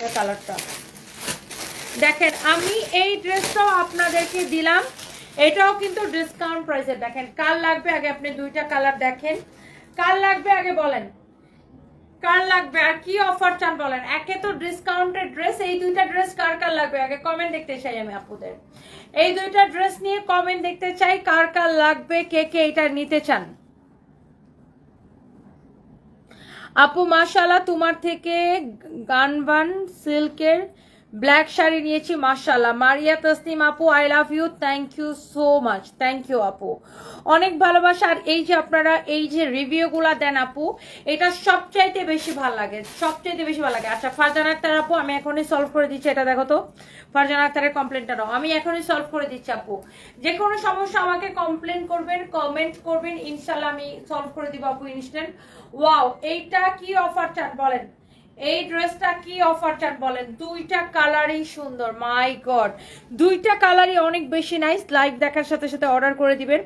এটা কালারটা। দেখেন, আমি এই ড্রেসটাও আপনাদেরকে দিলাম। এটাও কিন্তু ডিসকাউন্ট প্রাইসে দেখেন, কার লাগবে? আগে আপনি দুইটা কালার দেখেন। কার লাগবে? আগে বলেন। কার লাগবে? আর কি অফার চান বলেন? একে তো ডিসকাউন্টের ড্রেস এই দুইটা ড্রেস কার কার লাগবে? আগে কমেন্ট দেখতে চাই আমি আপুদের। এই দুইটা ড্রেস নিয়ে কমেন্ট দেখতে চাই, কার কার লাগবে? কে কে এটা নিতে চান? আপু মাশাল্লাহ তোমার থেকে গানবান সিল্কের ব্ল্যাক শাড়ি নিয়েছি মাশাল্লাহ মারিয়া তসনিম আপু I love you thank you so much thank you আপু। অনেক ভালোবাসা, আর এই যে আপনারা, এই যে রিভিউগুলা দেন আপু, এটা সবচাইতে বেশি ভালো লাগে, সবচাইতে বেশি ভালো লাগে। আচ্ছা ফারজান আক্তার আপু, আমি এখনই সলভ করে দিচ্ছি এটা, দেখো তো। ফারজান আক্তারের কমপ্লেনটা নাও। আমি এখনই সলভ করে দিচ্ছি আপু। যে কোনো সমস্যা আমাকে কমপ্লেন করবেন কমেন্ট করবেন ইনশাল্লাহ আমি সলভ করে দিব আপু ইনস্ট্যান্ট ওয়াও এইটা কি অফার চান বলেন? এই ড্রেসটা কি অফার চান বলেন? দুইটা কালারই সুন্দর মাই গড দুইটা কালারই অনেক বেশি নাইস লাইভ দেখার সাথে সাথে অর্ডার করে দিবেন।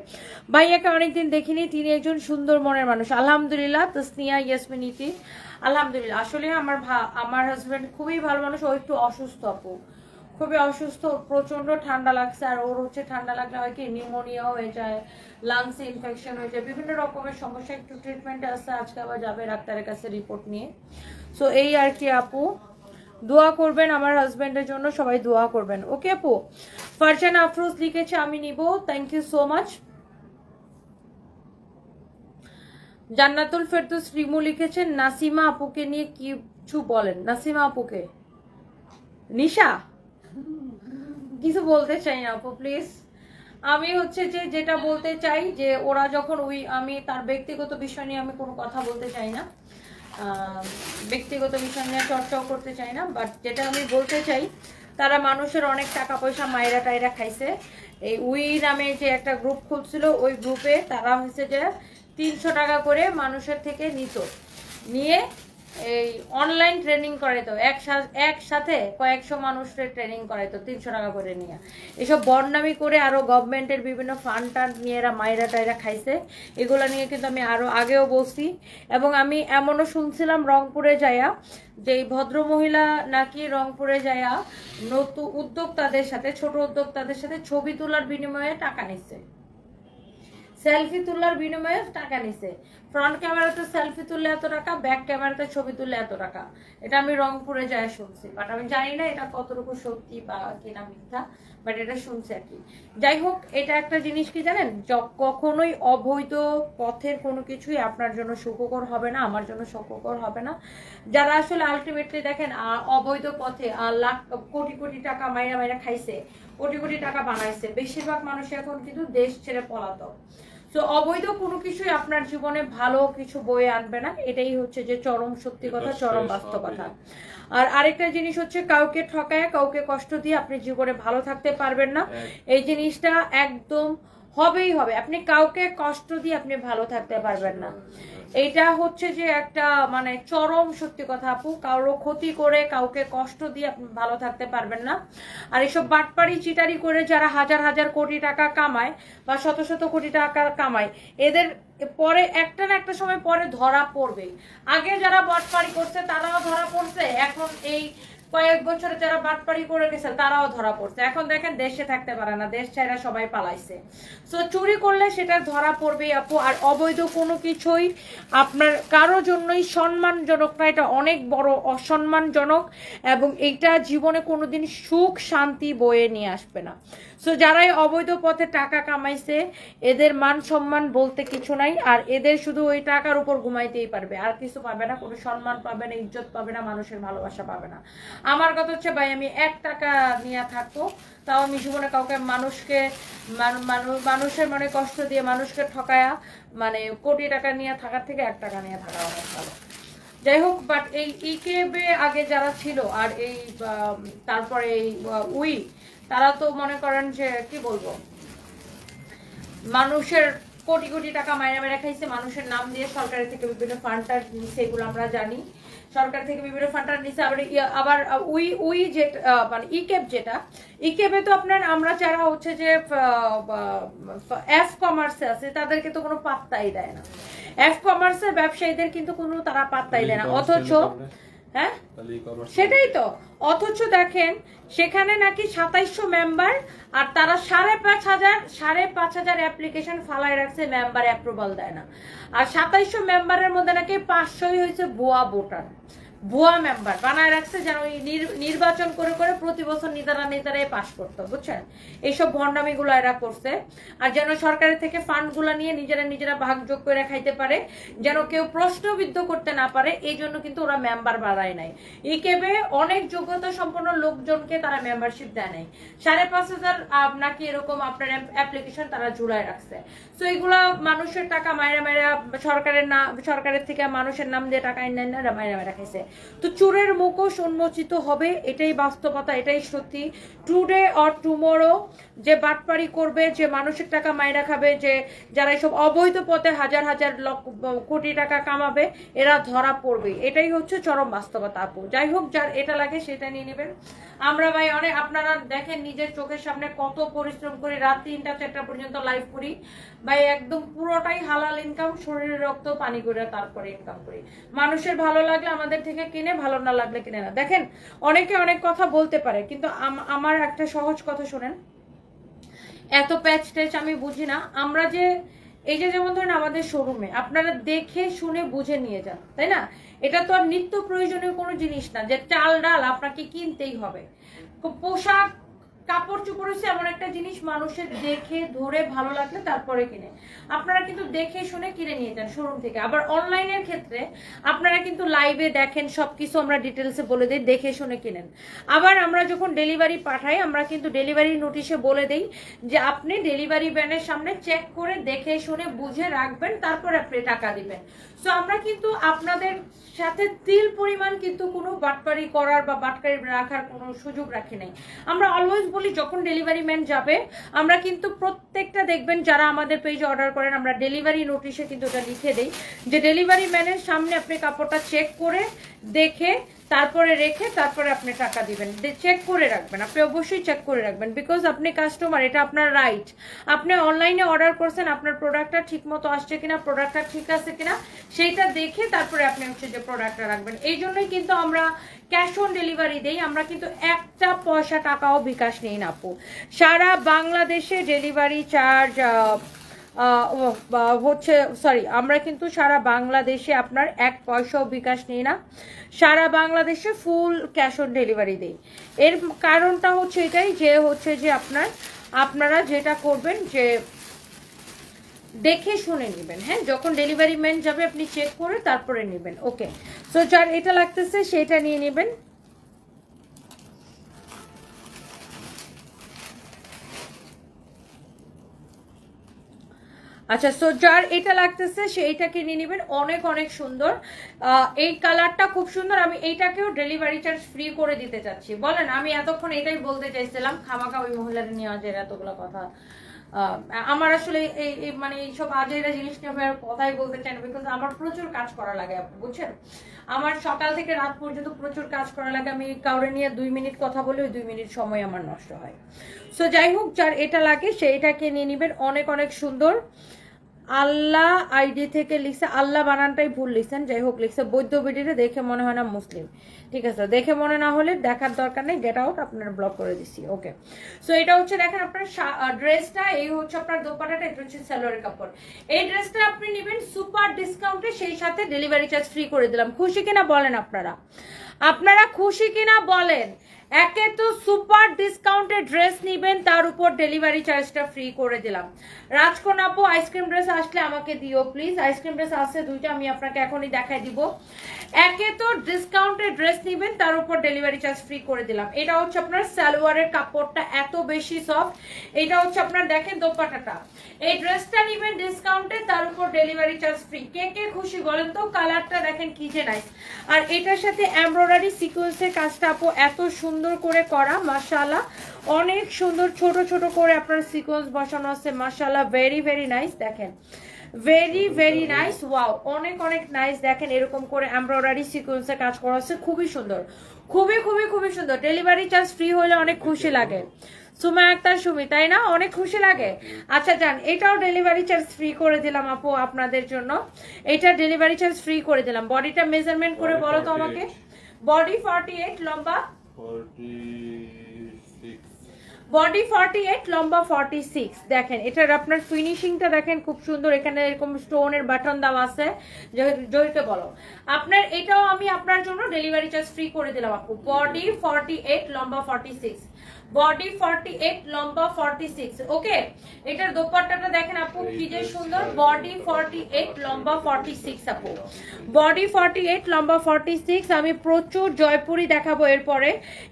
ভাইয়াকে অনেকদিন দেখিনি, তিনি একজন সুন্দর মনের মানুষ। আলহামদুলিল্লাহ, তসনিয়া ইয়াসমিনীতি আলহামদুলিল্লাহ, আসলে আমার আমার হাজব্যান্ড খুবই ভালো মানুষ, ও একটু অসুস্থ আপু। খুবই অসুস্থ প্রচণ্ড ঠান্ডা লাগছে, আর ওর হচ্ছে ঠান্ডা লাগলে হয় কি নিউমোনিয়া হয়ে যায়, লাংসে ইনফেকশন হয়ে যায়, বিভিন্ন রকমের সমস্যা, একটু ট্রিটমেন্ট আছে, আজকে আবার যাবে ডাক্তারের কাছে রিপোর্ট নিয়ে। সো এই আর কি আপু, দোয়া করবেন আমার হাজবেন্ডের জন্য, সবাই দোয়া করবেন। ওকে আপু? ফারজান আফরোজ লিখেছে, আমি নিব thank you so much Jannatul Ferdous Rimu লিখেছেন নাসিমা আপুকে নিয়ে কিছু বলেন, নাসিমা আপুকে। নিশা? কিছু বলতে চাই না আপু প্লিজ আমি হচ্ছে যে যেটা বলতে চাই যে ওরা যখন ওই আমি তার ব্যক্তিগত বিষয় নিয়ে আমি কোনো কথা বলতে চাই না ব্যক্তিগত বিষয় নিয়ে চর্চাও করতে চাই না বাট যেটা আমি বলতে চাই, তারা মানুষের অনেক টাকা পয়সা মায়েরা টাইরা খাইছে। এই উই নামে যে একটা গ্রুপ খুলছিল, ওই গ্রুপে তারা হচ্ছে যে তিনশো টাকা করে মানুষের থেকে নিত। নিয়ে এই অনলাইন ট্রেনিং করাইতো একসা- একসাথে কয়েকশো মানুষের ট্রেনিং করাইতো তিনশো টাকা করে নিয়ে। এসব বদনামি করে আরও গভর্নমেন্টের বিভিন্ন ফান্ড টান্ড নিয়ে এরা মায়েরা টাইরা খাইছে। এগুলো নিয়ে কিন্তু আমি আরও আগেও বলছি। এবং আমি এমনও শুনছিলাম রংপুরে যাইয়া, যে এই ভদ্রমহিলা নাকি রংপুরে যায়া নতুন উদ্যোক্তাদের সাথে, ছোট উদ্যোক্তাদের সাথে ছবি তোলার বিনিময়ে টাকা নিচ্ছে। সেলফি তোলার বিনিময়ে টাকা নিছে। ফ্রন্ট ক্যামেরাতে সেলফি তুললে এত টাকা ব্যাক ক্যামেরাতে ছবি তুললে এত টাকা। এটা আমি রংপুরে যায় শুনছি বাট আমি জানি না এটা কতটুকু সত্যি বা কিনা মিথ্যা বাট এটা শুনছি আর কি। যাই হোক, এটা একটা জিনিস কি জানেন? কখনোই অবৈধ পথের কোনো কিছুই আপনার জন্য সুখকর হবে না, আমার জন্য সুখকর হবে না। যারা আসলে আলটিমেটলি দেখেন অবৈধ পথে লাখ, কোটি কোটি টাকা মাইরা মাইরা খাইছে, কোটি কোটি টাকা বানাইছে, বেশিরভাগ মানুষ এখন কিন্তু দেশ ছেড়ে পলাতক। তো অবৈধ কোনো কিছুই আপনার জীবনে ভালো কিছু বয়ে আনবে না। এটাই হচ্ছে যে চরম সত্যি কথা চরম বাস্তবতা। আর আরেকটা জিনিস হচ্ছে কাউকে ঠকায় কাউকে কষ্ট দিয়ে আপনি জীবনে ভালো থাকতে পারবেন না। এই জিনিসটা একদম হবেই হবে। আপনি কাউকে কষ্ট দিয়ে আপনি ভালো থাকতে পারবেন না। এইটা হচ্ছে যে একটা মানে চরম সত্যি কথা আপু। কারও ক্ষতি করে কাউকে কষ্ট দিয়ে আপনি ভালো থাকতে পারবেন না। আর এসব বাটপাড়ি চিটারি করে যারা হাজার হাজার কোটি টাকা কামায় বা শত শত কোটি টাকা কামায় এদের পরে একটা না একটা সময় পরে ধরা পড়বে আগে যারা বাটপাড়ি করছে তারাও ধরা পড়ছে। এখন এই কয়েক বছরে যারা বাটপাড়ি করে গেছে, তারাও ধরা পড়ছে। এখন দেখেন দেশে থাকতে পারে না, দেশ ছাড়া সবাই পালাইছে। সো চুরি করলে সেটা ধরা পড়বেই আপু, আর অবৈধ কোনো কিছুই আপনার কারও জন্যই সম্মানজনক না, এটা অনেক বড় অসম্মানজনক এবং এটা জীবনে কোনোদিন সুখ শান্তি বয়ে নিয়ে আসবে না। সো যারাই অবৈধ পথে টাকা কামাইছে, এদের মান সম্মান বলতে কিছু নাই, আর এদের শুধু ওই টাকার উপর ঘুমাইতেই পারবে। আর কিছু পাবে না, কোনো সম্মান পাবে না, ইজ্জত পাবে না, মানুষের ভালোবাসা পাবে না। আমার কথা হচ্ছে, ভাই, আমি এক টাকা নিয়ে থাকব, তাও আমি জীবনে কাউকে মানুষকে মানুষের মনে কষ্ট দিয়ে মানুষকে ঠকায়া মানে কোটি টাকা নিয়ে থাকার থেকে এক টাকা নিয়ে থাকা অনেক ভালো। যাই হোক বাট এই ইকেবে আগে যারা ছিল, আর এই তারপরে এই উই তারা তো মনে করেন যে কি বলব? মানুষের কোটি কোটি টাকা মাইনে মেরে খাইছে মানুষের নাম দিয়ে সরকারের থেকে বিভিন্ন ফান্ডার নিচ্ছে এগুলো আমরা জানি। সরকার থেকে বিভিন্ন ফান্ডার নিচ্ছে আবার আবার উই উই যেটা আহ, মানে ইকেপ যেটা ইকেপে তো আপনার আমরা যারা হচ্ছে যে এফ কমার্সে আছে তাদেরকে তো কোনো পাত্তাই দেয় না। এফ কমার্সের ব্যবসায়ীদের কিন্তু কোনো তারা পাত্তাই দেয় না। অথচ হ্যাঁ? সেটাই তো। অথচ দেখেন সেখানে নাকি সাতাইশশো মেম্বার আর তারা সাড়ে পাঁচ হাজার সাড়ে পাঁচ হাজার অ্যাপ্লিকেশন ফালায় রাখছে মেম্বার অ্যাপ্রুভাল দেয় না। আর সাতাইশশো মেম্বারের মধ্যে নাকি পাঁচশোই হয়েছে ভুয়া ভোটার। ভুয়া মেম্বার বানায় রাখছে যেন ওই নির- নির্বাচন করে করে প্রতি বছর নেতারা নেতারাই পাশ করতো বুঝছেন? এইসব ভণ্ডামিগুলো এরা করছে। আর যেন সরকারের থেকে ফান্ডগুলো নিয়ে নিজেরা নিজেরা ভাগযোগ করে খাইতে পারে যেন কেউ প্রশ্নবিদ্ধ করতে না পারে এই জন্য কিন্তু ওরা মেম্বার বাড়ায় নাই। ইকেবে অনেক যোগ্যতা সম্পন্ন লোকজনকে তারা মেম্বারশিপ দেয় নাই। সাড়ে পাঁচ হাজার আহ, নাকি এরকম আপনার অ্যাপ্লিকেশন তারা জুড়ায় রাখছে। তো এগুলা মানুষের টাকা মায়েরা মায়েরা সরকারের না সরকারের থেকে মানুষের নাম দিয়ে টাকা এনে এনে মায়েরা মায়েরা খাইছে। তো চোরের মুখোশ উন্মোচিত হবে, এটাই বাস্তবতা, এটাই সত্যি। টুডে অর টুমোরো যে বাটপারি করবে, যে মানুষের টাকা মায়েরা খাবে, যে যারা এসব অবৈধ পথে হাজার হাজার কোটি টাকা কামাবে, এরা ধরা পড়বে। এটাই হচ্ছে চরম বাস্তবতা, আপু। যাই হোক, যার এটা লাগে সেটা নিয়ে নেবেন। আমরা ভাই অনেক, আপনারা দেখেন নিজের চোখের সামনে কত পরিশ্রম করি, রাত তিনটা চারটা পর্যন্ত লাইভ করি। ভাই, একদম পুরোটাই হালাল ইনকাম শরীরের রক্ত, পানি করে তারপরে ইনকাম করি। মানুষের ভালো লাগলে আমাদের থেকে কিনে ভালো না লাগলে কিনে না। দেখেন, অনেকে অনেক কথা বলতে পারে, কিন্তু আমার একটা সহজ কথা শোনেন। এত প্যাচ ট্যাচ আমি বুঝি না। আমরা যে, এই যে যেমন ধরেন আমাদের শোরুমে আপনারা দেখে, শুনে, বুঝে নিয়ে যান, তাই না? এটা তো আর নিত্য প্রয়োজনীয় কোনো জিনিস না, যে চাল, ডাল আপনাকে কিনতেই হবে। পোশাক কাপড় চোপড় হচ্ছে এমন একটা জিনিস মানুষের দেখে, ধরে, ভালো লাগলে তারপরে কিনে। আপনারা কিন্তু দেখে শুনে কিনে নিয়ে যান শোরুম থেকে। আবার অনলাইনের ক্ষেত্রে আপনারা কিন্তু লাইভে দেখেন সব কিছু আমরা ডিটেলসে বলে দিই, দেখে শুনে কিনেন। আবার আমরা যখন ডেলিভারি পাঠাই, আমরা কিন্তু ডেলিভারি নোটিশে বলে দিই যে আপনি ডেলিভারি ব্যানের সামনে চেক করে দেখে শুনে বুঝে রাখবেন, তারপর আপনি টাকা দিবেন। সো আমরা কিন্তু আপনাদের সাথে তিল পরিমাণ কিন্তু কোনো বাটপারি করার বা বাটকারি রাখার কোনো সুযোগ রাখি নাই। আমরা অলওয়েজ বলি, যখন ডেলিভারি ম্যান যাবে, আমরা কিন্তু প্রত্যেকটা দেখবেন যারা আমাদের পেজে অর্ডার করেন, আমরা ডেলিভারি নোটিশে কিন্তু ওটা লিখে দেই যে ডেলিভারি ম্যানের সামনে আপনি কাপড়টা চেক করে দেখে তারপরে রেখে তারপরে আপনি টাকা দিবেন। চেক করে রাখবেন। আপনি অবশ্যই চেক করে রাখবেন বিকজ আপনি কাস্টমার এটা আপনার রাইট আপনি অনলাইনে অর্ডার করছেন, আপনার প্রোডাক্টটা ঠিক মতো আসছে কিনা প্রোডাক্টটা ঠিক আছে কিনা, সেইটা দেখে তারপরে আপনি হচ্ছে যে প্রোডাক্টটা রাখবেন। এই জন্যই কিন্তু আমরা ক্যাশ অন ডেলিভারি দেই, আমরা কিন্তু একটা পয়সা টাকাও বিকাশ নেই না আপু। সারা বাংলাদেশে ডেলিভারি চার্জ হচ্ছে সরি আমরা কিন্তু সারা বাংলাদেশে আপনার এক পয়সাও বিকাশ নিই না। সারা বাংলাদেশে ফুল ক্যাশ অন ডেলিভারি দেই। এর কারণটা হচ্ছে এটাই যে হচ্ছে যে আপনার, আপনারা যেটা করবেন যে দেখে শুনে নেবেন হ্যাঁ? যখন ডেলিভারি ম্যান যাবে, আপনি চেক করে তারপরে নেবেন। ওকে সো যার এটা লাগতেছে, সেটা নিয়ে নেবেন। আচ্ছা সো যার এটা লাগতেছে, সে এটা কিনে নেবেন। অনেক অনেক সুন্দর। এই কালারটা খুব সুন্দর। আমি এইটাকেও ডেলিভারি চার্জ ফ্রি করে দিতে চাচ্ছি। বলেন, আমি এতক্ষণ এটাই বলতে চাইছিলাম। খামাখা ওই মহিলাদের নিয়ে আজ এতগুলো কথা। আমার আসলে এই মানে এইসব আজেরা জিনিস নিয়ে আমি আর কথাই বলতে চাই না বিকজ আমার প্রচুর কাজ করা লাগে আপনি বুঝছেন? আমার সকাল থেকে রাত পর্যন্ত প্রচুর কাজ করা লাগে, আমি কাউরে নিয়ে দুই মিনিট কথা বলে, ওই দুই মিনিট সময় আমার নষ্ট হয়। সো যাই হোক, যার এটা লাগে সেইটাকে নিয়ে নেবেন, অনেক অনেক সুন্দর। আল্লাহ আইডি থেকে লিখছে, আল্লাহ বানানটাই ভুল লিখছেন, যাই হোক লিখছে। বৈদ্য বেডিরে দেখে মনে হয় না মুসলিম। ঠিক আছে, দেখে মনে না হলে দেখার দরকার নেই গেট আউট আপনার ব্লক করে দিছি ওকে সো এটা হচ্ছে দেখেন আপনার ড্রেসটা এই হচ্ছে আপনার দোপাটাটা এটা হচ্ছে সালোয়ারের কাপড়। এই ড্রেসটা আপনি নেবেন সুপার ডিসকাউন্টে সেই সাথে ডেলিভারি চার্জ ফ্রি করে দিলাম। খুশি কিনা বলেন আপনারা? আপনারা খুশি কিনা বলেন? একে তো সুপার ডিসকাউন্টে ড্রেস নিবেন, তার উপর ডেলিভারি চার্জটা ফ্রি করে দিলাম। রাজকোন আপু আইসক্রিম ড্রেস আসলে আমাকে দিও প্লিজ আইসক্রিম ড্রেস আসছে দুইটা, আমি আপনাকে এখনই দেখাই দিব। একে তো ডিসকাউন্টে ড্রেস নিবেন, তার উপর ডেলিভারি চার্জ ফ্রি করে দিলাম। এটা হচ্ছে আপনার সালোয়ারের কাপড়টা এত বেশি সফট এটা হচ্ছে আপনার দেখেন দোপাটাটা এই ড্রেসটা নিবেন ডিসকাউন্টে তার উপর ডেলিভারি চার্জ ফ্রি কে কে খুশি বলেন তো? কালারটা দেখেন কি যে নাইস আর এটার সাথে এমব্রয়ডারি সিকোয়েন্সের কাজটা আপু এত সুন্দর করে করা, মাশাআল্লাহ। অনেক সুন্দর, ছোট ছোট করে আপনার সিকোয়েন্স বসানো আছে, মাশাআল্লাহ। ভেরি ভেরি নাইস দেখেন। ভেরি ভেরি নাইস ওয়াও অনেক অনেক নাইস দেখেন এরকম করে এমব্রয়ডারি সিকোয়েন্সের কাজ করা আছে খুবই সুন্দর। খুবই খুবই খুবই সুন্দর। ডেলিভারি চার্জ ফ্রি হলে অনেক খুশি লাগে। সুমা আক্তার সুমি, তাই না? অনেক খুশি লাগে। আচ্ছা যান, এটাও ডেলিভারি চার্জ ফ্রি করে দিলাম আপু আপনাদের জন্য। এটা ডেলিভারি চার্জ ফ্রি করে দিলাম। বডিটা মেজারমেন্ট করে বলো তো আমাকে। বডি ফর্টি এইট লম্বা? Forty six body forty eight লম্বা ফর্টি সিক্স দেখেন, এটার আপনার ফিনিশিংটা দেখেন খুব সুন্দর। এখানে এরকম স্টোনের বাটন দেওয়া আছে। জয়কে বলো। আপনার, এটাও আমি আপনার জন্য ডেলিভারি চার্জ ফ্রি করে দিলাম আপু। বডি ফর্টি এইট লম্বা forty six body forty eight লম্বা ফর্টি সিক্স ওকে এটার দোপাট্টাটা দেখেন আপু কি যে সুন্দর। বডি ফর্টি এইট লম্বা ফর্টি সিক্স আপু। বডি ফর্টি এইট লম্বা ফর্টি সিক্স আমি প্রচুর জয়পুরি দেখাবো এরপরে।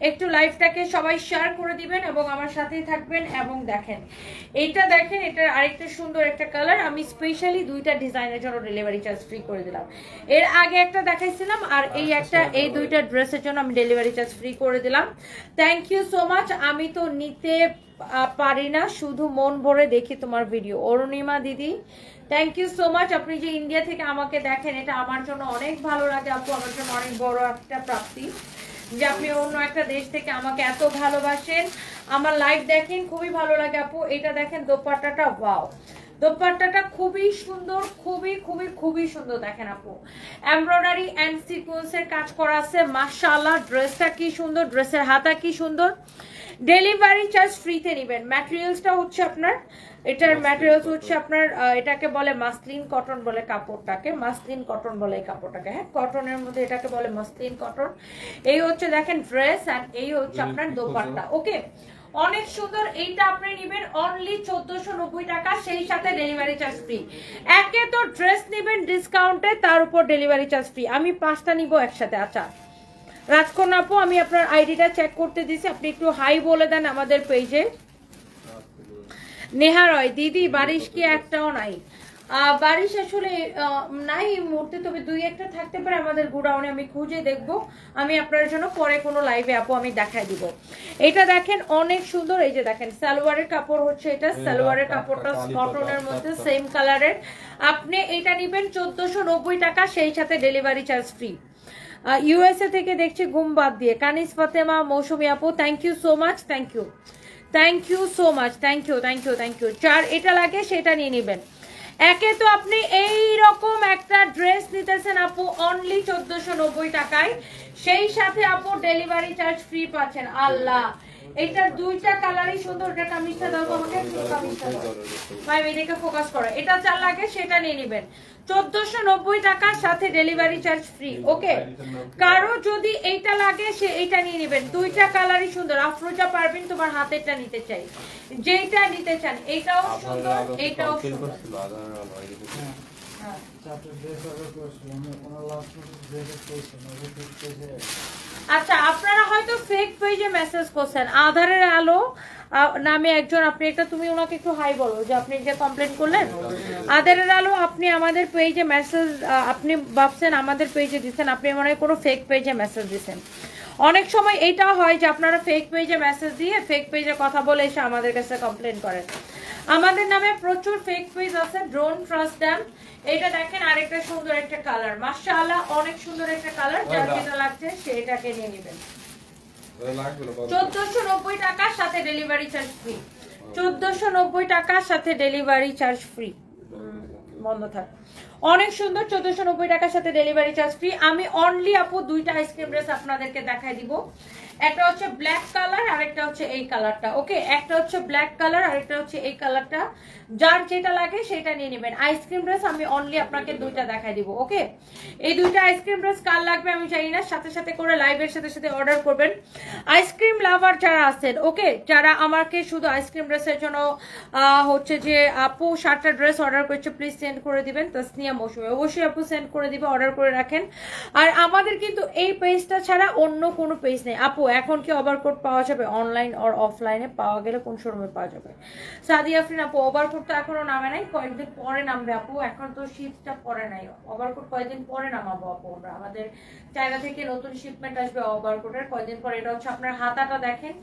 একটু লাইভটাকে সবাই শেয়ার করে দিবেন এবং আমার সাথেই থাকবেন এবং দেখেন। এটা দেখেন এটার আরেকটা সুন্দর একটা কালার আমি স্পেশালি দুইটা ডিজাইনের জন্য ডেলিভারি চার্জ ফ্রি করে দিলাম। এর আগে একটা দেখাইছিলাম আর এই একটা এই দুইটা ড্রেসের জন্য আমি ডেলিভারি চার্জ ফ্রি করে দিলাম। থ্যাংক ইউ সো মাচ আমি তো নিতে পারি না, শুধু মন ভরে দেখি তোমার ভিডিও অরুণিমা দিদি থ্যাংক ইউ সো মাচ আপনি যে ইন্ডিয়া থেকে আমাকে দেখেন, এটা আমার জন্য অনেক ভালো লাগে, আপু, আমার জন্য অনেক বড় একটা প্রাপ্তি যে আপনি অন্য একটা দেশ থেকে আমাকে এত ভালোবাসেন। আমার লাইভ দেখেন, খুবই ভালো লাগে, আপু। এটা দেখেন, দোপাট্টাটা ওয়াও দোপাট্টাটা খুবই সুন্দর, খুবই খুবই খুবই সুন্দর দেখেন, আপু। এমব্রয়ডারি অ্যান্ড সিকোয়েন্সের কাজ করা আছে। মাশাআল্লাহ ড্রেসটা কি সুন্দর ড্রেসের হাতা কি সুন্দর। ডেলিভারি চার্জ ফ্রিতে নেবেন। ম্যাটেরিয়ালসটা হচ্ছে আপনার এটার ম্যাটেরিয়ালস হচ্ছে আপনার এটাকে বলে মাসলিন কটন বলে কাপড়টাকে মাসলিন কটন বলে এই কাপড়টাকে। হ্যাঁ কটনের মধ্যে এটাকে বলে মাসলিন কটন এই হচ্ছে দেখেন ড্রেস অ্যান্ড এই হচ্ছে আপনার দোপাট্টা ওকে অনেক সুন্দর এইটা আপনি নেবেন অনলি চোদ্দশো নব্বই টাকা সেই সাথে ডেলিভারি চার্জ ফ্রি একে তো ড্রেস নেবেন ডিসকাউন্টে তার উপর ডেলিভারি চার্জ ফ্রি আমি পাঁচটা নিব একসাথে আচ্ছা। রাজকন্যা আপু আমি আপনার আইডিটা চেক করতে দিছি আপনি একটু হাই বলে দেন আমাদের পেজে নেহা রয় দিদি বারিশ কি একটাও নাই? বারিশ আসলে নাই এই মুহূর্তে তবে দুই একটা থাকতে পারে। আমাদের গোডাউনে আমি খুঁজে দেখব। আমি আপনার জন্য পরে কোনো লাইভে আপু আমি দেখাই দিব। এটা দেখেন অনেক সুন্দর। এই যে দেখেন সালোয়ারের কাপড় হচ্ছে এটা। সালোয়ারের কাপড়টা কটনের মধ্যে সেম কালারের আপনি এটা নেবেন চোদ্দশো নব্বই টাকা সেই সাথে ডেলিভারি চার্জ ফ্রি ইউএসএ থেকে দেখছি ঘুম বাদ দিয়ে। কানিস, ফাতেমা, মৌসুমি আপু thank you so much thank you thank you so much thank you thank you thank you চার এটা লাগে, সেটা নিয়ে নেবেন। একে তো আপনি এই রকম একটা ড্রেস নিতেছেন আপু অনলি চোদ্দশো নব্বই টাকায়। সেই সাথে আপু ডেলিভারি চার্জ ফ্রি পাচ্ছেন আল্লাহ। এটা দুইটা কালারই সুন্দর এটা কামিজটা দাও আমাকে কামিজটা দাও। ভাই এদিকে ফোকাস করো। এটা যা লাগে সেটা নিয়ে নেবেন। চোদ্দশো নব্বই টাকার সাথে ডেলিভারি চার্জ ফ্রি ওকে? কারও যদি এইটা লাগে সে এইটা নিয়ে নেবেন। দুইটা কালারই সুন্দর। আফরোজা পারবেন তোমার হাতেরটা নিতে চাই। যেইটা নিতে চান এইটাও সুন্দর এইটাও ফিল সুন্দর। আচ্ছা আপনারা হয়তো ফেক পেজে মেসেজ করছেন। আধারের আলো নামে একজন, আপনি একটা, তুমি ওনাকে একটু হাই বলো, যে আপনি যে কমপ্লেন করলেন। আধারের আলো, আপনি আমাদের পেজে মেসেজ আপনি ভাবছেন আমাদের পেজে দিচ্ছেন, আপনি মনে হয় কোনো ফেক পেজে মেসেজ দিচ্ছেন। অনেক সময় এটা হয় যে আপনারা ফেক পেজে মেসেজ দিয়ে ফেক পেজে কথা বলে এসে আমাদের কাছে কমপ্লেন করেন। আমাদের নামে প্রচুর ফেক পেজ আছে ড্রোন ট্রাস্ট ড্যাম এটা দেখেন আরেকটা সুন্দর একটা কালার মাশাআল্লাহ অনেক সুন্দর একটা কালার যার যেটা লাগছে সেটাকে নিয়ে নেবেন। লাগবে না চোদ্দশো নব্বই টাকার সাথে ডেলিভারি চার্জ ফ্রি চোদ্দশো নব্বই টাকার সাথে ডেলিভারি চার্জ ফ্রি বন্ধ থাক। অনেক সুন্দর চোদ্দশো নব্বই টাকার সাথে ডেলিভারি চার্জ ফ্রি আমি অনলি আপু দুইটা আইসক্রিম ড্রেস আপনাদেরকে দেখাই দিব। একটা হচ্ছে ব্ল্যাক কালার আর একটা হচ্ছে এই কালারটা ওকে একটা হচ্ছে ব্ল্যাক কালার আর একটা হচ্ছে এই কালারটা যার যেটা লাগে সেটা নিয়ে নেবেন। আইসক্রিম ড্রেস আমি অনলি আপনাকে দুইটা দেখাই দিব ওকে এই দুইটা আইসক্রিম ড্রেস কার লাগবে আমি জানি না, সাথে সাথে করে লাইভের সাথে সাথে অর্ডার করবেন। আইসক্রিম লাভার যারা আছেন ওকে যারা আমাকে শুধু আইসক্রিম ড্রেসের জন্য হচ্ছে যে আপু সাতটা ড্রেস অর্ডার করছে প্লিজ সেন্ড করে দিবেন। তাসনিয়া মৌসুমি, অবশ্যই আপু সেন্ড করে দিবে অর্ডার করে রাখেন। আর আমাদের কিন্তু এই পেজটা ছাড়া অন্য কোনো পেজ নেই। আপু এখন কি ওভারকোট পাওয়া যাবে? অনলাইন আর অফলাইনে পাওয়া গেলে কোন শোরুমে পাওয়া যাবে? সাদি আফরিন আপু ওভারকোট তো এখনও নামে নাই, কয়েকদিন পরে নামবে আপু। এখন তো শীতটা পরে নাই। ওভারকোট কয়েকদিন পরে নামাবো আপু আমরা। আমাদের চায়না থেকে নতুন শিপমেন্ট আসবে ওভারকোটের কয়েকদিন পরে এটা হচ্ছে আপনার হাতাটা দেখেন।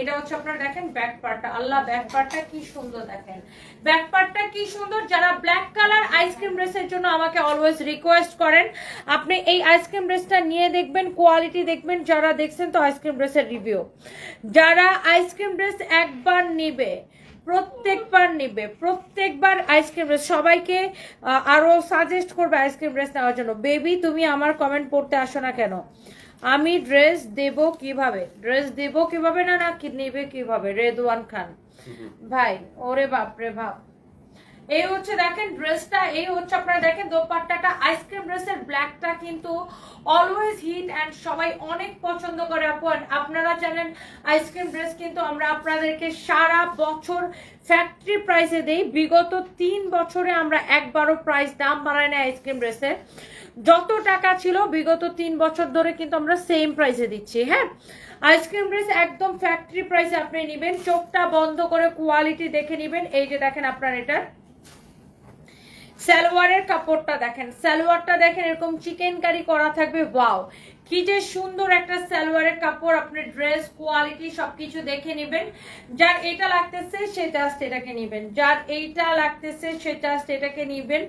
এটা হচ্ছে আপনার দেখেন ব্যাক পার্টটা আল্লাহ ব্যাক পার্টটা কি সুন্দর দেখেন। ব্যাক পার্টটা কি সুন্দর? যারা ব্ল্যাক কালার আইসক্রিম ড্রেসের জন্য আমাকে অলওয়েজ রিকোয়েস্ট করেন, আপনি এই আইসক্রিম ড্রেসটা নিয়ে দেখবেন কোয়ালিটি দেখবেন। যারা দেখছেন তো আইসক্রিম ড্রেসের রিভিউ যারা আইসক্রিম ড্রেস একবার নিবে প্রত্যেকবার নিবে প্রত্যেকবার আইসক্রিম ড্রেস সবাইকে আহ, আরও সাজেস্ট করবে আইসক্রিম ড্রেস নেওয়ার জন্য। বেবি তুমি আমার কমেন্ট পড়তে আসো না কেন? আমি ড্রেস দেব কীভাবে? ড্রেস দেব কীভাবে না না নেবে কীভাবে? রেদওয়ান খান ভাই ওরে বাপ রে বাপ। এই হচ্ছে দেখেন ড্রেসটা এই হচ্ছে আপনারা দেখেন দোপাট্টাটা, আইসক্রিম ড্রেসের ব্ল্যাকটা কিন্তু অলওয়েজ হিট অ্যান্ড সবাই অনেক পছন্দ করে আপু। আপনারা জানেন আইসক্রিম ড্রেস কিন্তু আমরা আপনাদেরকে সারা বছর ফ্যাক্টরি প্রাইসে দেই। বিগত তিন বছরে আমরা একবারও প্রাইস দাম বাড়াই না আইসক্রিম ড্রেসের যত টাকা ছিল বিগত তিন বছর ধরে কিন্তু আমরা সেম প্রাইসে দিচ্ছি হ্যাঁ? আইসক্রিম ড্রেস একদম ফ্যাক্টরি প্রাইসে আপনি নেবেন। চোখটা বন্ধ করে কোয়ালিটি দেখে নেবেন। এই যে দেখেন আপনার এটা সালোয়ারের কাপড়টা দেখেন, সালোয়ারটা দেখেন, এরকম চিকেন কারি করা থাকবে ওয়াও কি যে সুন্দর একটা সালোয়ারের কাপড়, আপনি ড্রেস কোয়ালিটি সবকিছু দেখে নেবেন। যার এটা লাগতেছে, সে জাস্ট এটাকে নেবেন, যার এইটা লাগতেছে, সে জাস্ট এটাকে নেবেন।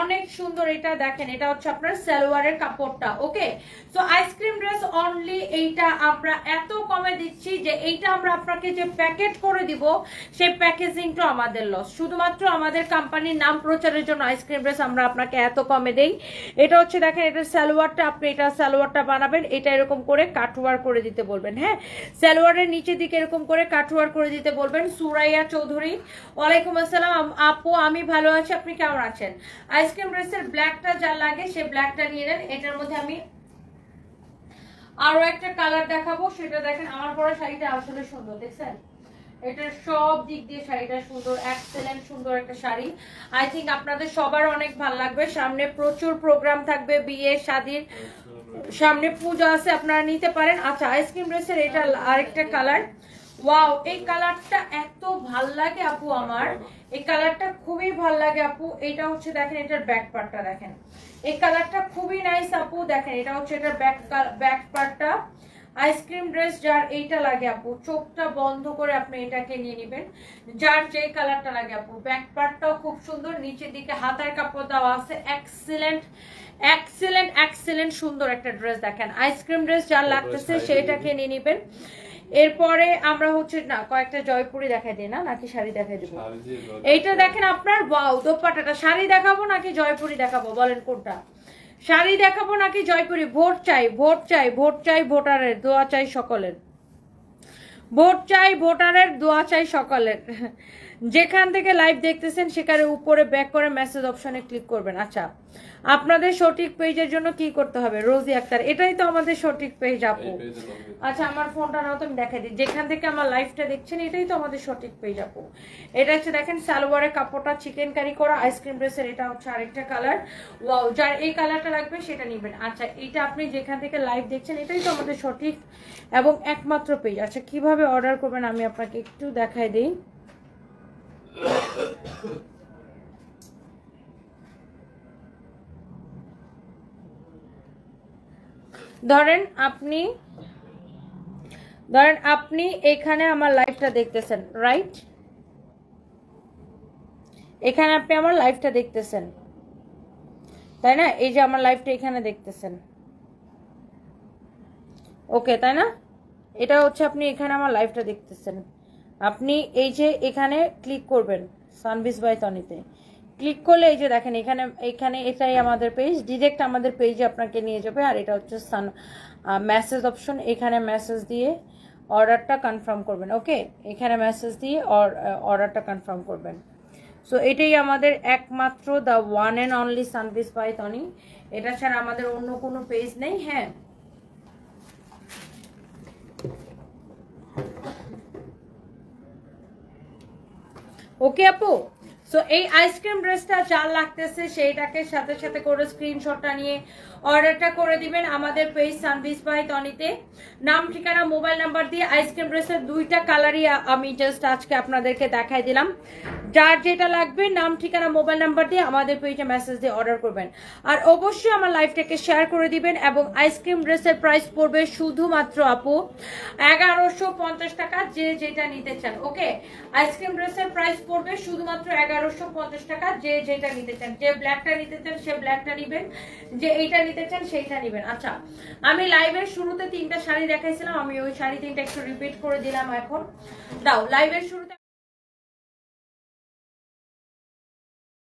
অনেক সুন্দর এটা দেখেন, এটা হচ্ছে আপনার সালোয়ারের কাপড়টা okay so ice cream dress only এইটা আমরা এত কমে দিচ্ছি যে এইটা আমরা আপনাকে যে প্যাকেট করে দিব, সেই প্যাকেজিংটা আমাদের লস শুধুমাত্র আমাদের কোম্পানির নাম প্রচারের জন্য আইসক্রিম ড্রেস আমরা আপনাকে এত কমে দেই। এটা হচ্ছে দেখেন, এটা সালোয়ারটা, আপনি এটা সালোয়ারটা বানাবেন, এটা এরকম করে কাটওয়ার করে দিতে বলবেন হ্যাঁ? সালোয়ারের নিচের দিকে এরকম করে কাটওয়ার করে দিতে বলবেন। সুরাইয়া চৌধুরী, ওয়ালাইকুম আসসালাম, আপু, আমি ভালো আছি, আপনি কেমন আছেন? আইসক্রিম ড্রেসের ব্ল্যাকটা যা লাগে সে ব্ল্যাকটা নিয়ে নেন। এটার মধ্যে আমি আরও একটা কালার দেখাবো। সেটা দেখেন, আমার পরা শাড়িটা আসলে সুন্দর, দেখছেন? এটার সব দিক দিয়ে শাড়িটা সুন্দর এক্সেলেন্ট সুন্দর একটা শাড়ি। আই থিঙ্ক আপনাদের সবার অনেক ভালো লাগবে। সামনে প্রচুর প্রোগ্রাম থাকবে, বিয়ে, শাদির। সামনে পূজা আছে, আপনারা নিতে পারেন। আচ্ছা আইসক্রিম ড্রেসের এটা আরেকটা কালার ওয়াও এই কালারটা এত ভালো লাগে আপু আমার। এই কালারটা খুবই ভালো লাগে আপু। এটা হচ্ছে দেখেন এটার ব্যাক পার্টটা দেখেন। এই কালারটা খুবই নাইস আপু। দেখেন এটা হচ্ছে এটার ব্যাক ব্যাক পার্টটা আইসক্রিম ড্রেস যার এইটা লাগে আপু। চোখটা বন্ধ করে আপনি এটাকে নিয়ে নেবেন। যার যেই কালারটা লাগে আপু। ব্যাক পার্টটাও খুব সুন্দর। নিচের দিকে হাতার কাপড় দেওয়া আছে। এক্সিলেন্ট এক্সিলেন্ট এক্সিলেন্ট সুন্দর একটা ড্রেস দেখেন। আইসক্রিম ড্রেস যার লাগতেছে সেইটাকে নিয়ে নেবেন। এরপরে আমরা হচ্ছে না কয়েকটা জয়পুরি দেখাই দিই না নাকি শাড়ি দেখাই দিব। এইটা দেখেন আপনার ওয়াও দোপাটাটা শাড়ি দেখাবো নাকি জয়পুরি দেখাবো? বলেন কোনটা? শাড়ি দেখাবো নাকি জয়পুরি? ভোট চাই ভোট চাই ভোট চাই ভোটারের দোয়া চাই সকলের। ভোট চাই ভোটারের দোয়া চাই সকলের। যেখান থেকে লাইভ দেখতেছেন সেখানে উপরে ব্যাক করে মেসেজ অপশনে ক্লিক করবেন। আচ্ছা আপনাদের সঠিক পেজের জন্য কি করতে হবে? রোজি আক্তার এটাই তো আমাদের সঠিক পেজ আপু। আচ্ছা আমার ফোনটা নাও তুমি দেখাই দিই। যেখান থেকে আমার লাইফটা দেখছেন এটাই তো আমাদের সঠিক পেজ আপু। এটা হচ্ছে দেখেন সালোয়ারের কাপড়টা চিকেন কারি করা আইসক্রিম ড্রেসের এটা হচ্ছে আরেকটা কালার ওয়াও যার এই কালারটা লাগবে সেটা নেবেন। আচ্ছা এটা আপনি যেখান থেকে লাইভ দেখছেন এটাই তো আমাদের সঠিক এবং একমাত্র পেজ আচ্ছা কীভাবে অর্ডার করবেন আমি আপনাকে একটু দেখাই দিই। ধরেন আপনি ধরেন আপনি এখানে আমার লাইফটা দেখতেছেন রাইট এখানে আপনি আমার লাইফটা দেখতেছেন, তাই না? এই যে আমার লাইফটা এখানে দেখতেছেন। ওকে তাই না? এটা হচ্ছে আপনি এখানে আমার লাইফটা দেখতেছেন। আপনি এই যে এখানে ক্লিক করবেন সানভিস বাই তনিতে। ক্লিক করলে এই যে দেখেন, এখানে এখানে এটাই আমাদের পেজ ডিরেক্ট আমাদের পেজে আপনাকে নিয়ে যাবে, আর এটা হচ্ছে সান মেসেজ অপশন এখানে মেসেজ দিয়ে অর্ডারটা কনফার্ম করবেন ওকে এখানে মেসেজ দিয়ে অর্ডারটা কনফার্ম করবেন। সো এটাই আমাদের একমাত্র the one and only Sanvis by Toni. এটা ছাড়া আমাদের অন্য কোনো পেজ নেই হ্যাঁ? ওকে আপু সো এই আইসক্রিম ড্রেসটা যার লাগতেছে সেইটাকে সাথে সাথে করে স্ক্রিনশটটা নিয়ে অর্ডারটা করে দিবেন আমাদের পেজ সানভিস ভাই তনিতে নাম, ঠিকানা মোবাইল নাম্বার দিয়ে আইসক্রিম ড্রেসের দুইটা কালারই আমি জাস্ট আজকে আপনাদেরকে দেখাই দিলাম। যার যেটা লাগবে, নাম, ঠিকানা মোবাইল নাম্বার দিয়ে আমাদের পেজে মেসেজ দিয়ে অর্ডার করবেন। আর অবশ্যই আমার লাইফটাকে শেয়ার করে দিবেন এবং আইসক্রিম ড্রেসের প্রাইস পড়বে শুধুমাত্র আপু এগারোশো পঞ্চাশ টাকা, যে যেটা নিতে চান ওকে আইসক্রিম ড্রেসের প্রাইস পড়বে শুধুমাত্র এগারোশো পঞ্চাশ টাকা, যে যেটা নিতে চান, যে ব্ল্যাকটা নিতে চান, সে ব্ল্যাকটা নিবেন, যে এইটা নিতে চান, সেইটা নিবেন। আচ্ছা আমি লাইভের শুরুতে তিনটা শাড়ি দেখাইছিলাম, আমি ওই শাড়ি তিনটা একটু রিপিট করে দিলাম এখন। দাও লাইভের শুরুতে